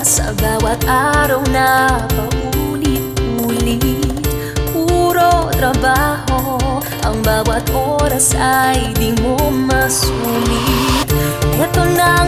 Sa bawat araw na paulit-ulit. Puro trabaho Ang bawat oras ay di mo masulit. Ito na